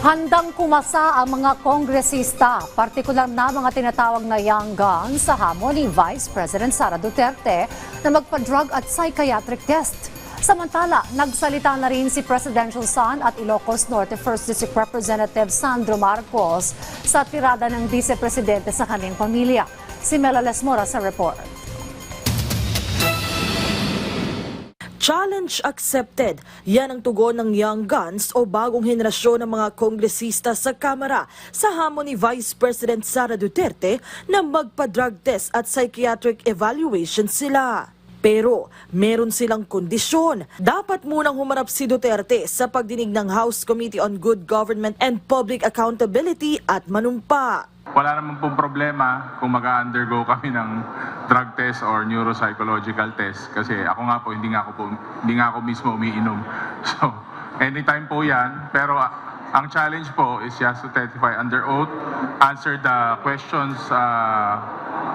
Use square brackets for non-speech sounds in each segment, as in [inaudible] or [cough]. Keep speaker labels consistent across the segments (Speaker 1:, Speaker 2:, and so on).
Speaker 1: Handang kumasa ang mga kongresista, partikular na mga tinatawag na young guns sa hamon ni Vice President Sara Duterte na magpa-drug at psychiatric test. Samantala, nagsalita na rin si Presidential Son at Ilocos Norte 1st District Representative Sandro Marcos sa tirada ng Vice Presidente sa kanyang pamilya. Si Mela Lesmora sa report.
Speaker 2: Challenge accepted. Yan ang tugon ng Young Guns o bagong henerasyon ng mga kongresista sa Kamara sa hamon ni Vice President Sara Duterte na magpa-drug test at psychiatric evaluation sila. Pero meron silang kondisyon. Dapat munang humarap si Duterte sa pagdinig ng House Committee on Good Government and Public Accountability at manumpa.
Speaker 3: Wala naman pong problema kung mag-undergo kami ng drug test or neuropsychological test kasi ako nga po hindi nga ako po hindi nga ako mismo umiinom. [laughs] So, anytime po 'yan, pero ah, ang challenge po is just to testify under oath, answer the questions uh,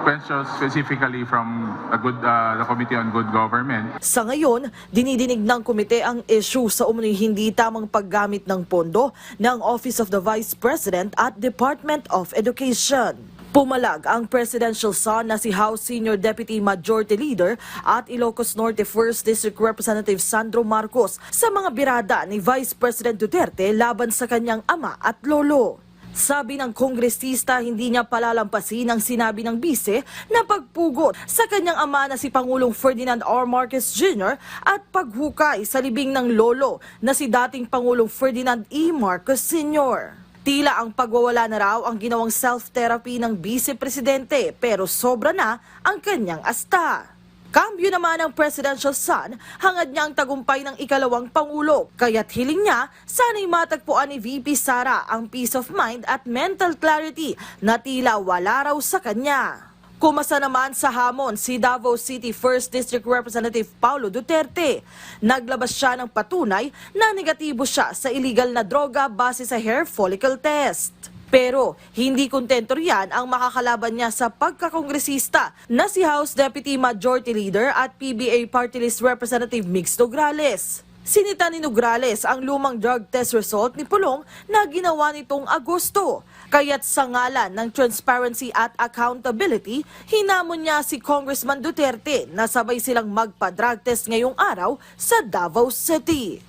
Speaker 3: questions specifically from a good uh, the Committee on Good Government.
Speaker 2: Sa ngayon, dinidinig ng komite ang issue sa umano'y hindi tamang paggamit ng pondo ng Office of the Vice President at Department of Education. Pumalag ang presidential son na si House Senior Deputy Majority Leader at Ilocos Norte 1st District Representative Sandro Marcos sa mga birada ni Vice President Duterte laban sa kanyang ama at lolo. Sabi ng kongresista, hindi niya palalampasin ang sinabi ng bise na pagpugot sa kanyang ama na si Pangulong Ferdinand R. Marcos Jr. at paghukay sa libing ng lolo na si dating Pangulong Ferdinand E. Marcos Sr. Tila ang pagwawala na raw ang ginawang self-therapy ng vice-presidente pero sobra na ang kanyang asta. Kambyo naman ang presidential son, hangad niya ang tagumpay ng ikalawang pangulo. Kaya't hiling niya, sana'y matagpuan ni VP Sara ang peace of mind at mental clarity na tila wala raw sa kanya. Kumasa naman sa hamon si Davao City 1st District Representative Paulo Duterte. Naglabas siya ng patunay na negatibo siya sa illegal na droga base sa hair follicle test. Pero hindi kontento riyan ang makakalaban niya sa pagkakongresista na si House Deputy Majority Leader at PBA Party List Representative Mix Nograles. Sinita ni Nograles ang lumang drug test result ni Pulong na ginawa nitong Agosto. Kaya't sa ngalan ng transparency at accountability, hinamon niya si Congressman Duterte na sabay silang magpa-drug test ngayong araw sa Davao City.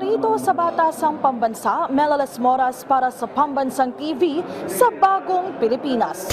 Speaker 2: Mula rito sa Batasang Pambansa, Melales Moras para sa Pambansang TV sa Bagong Pilipinas.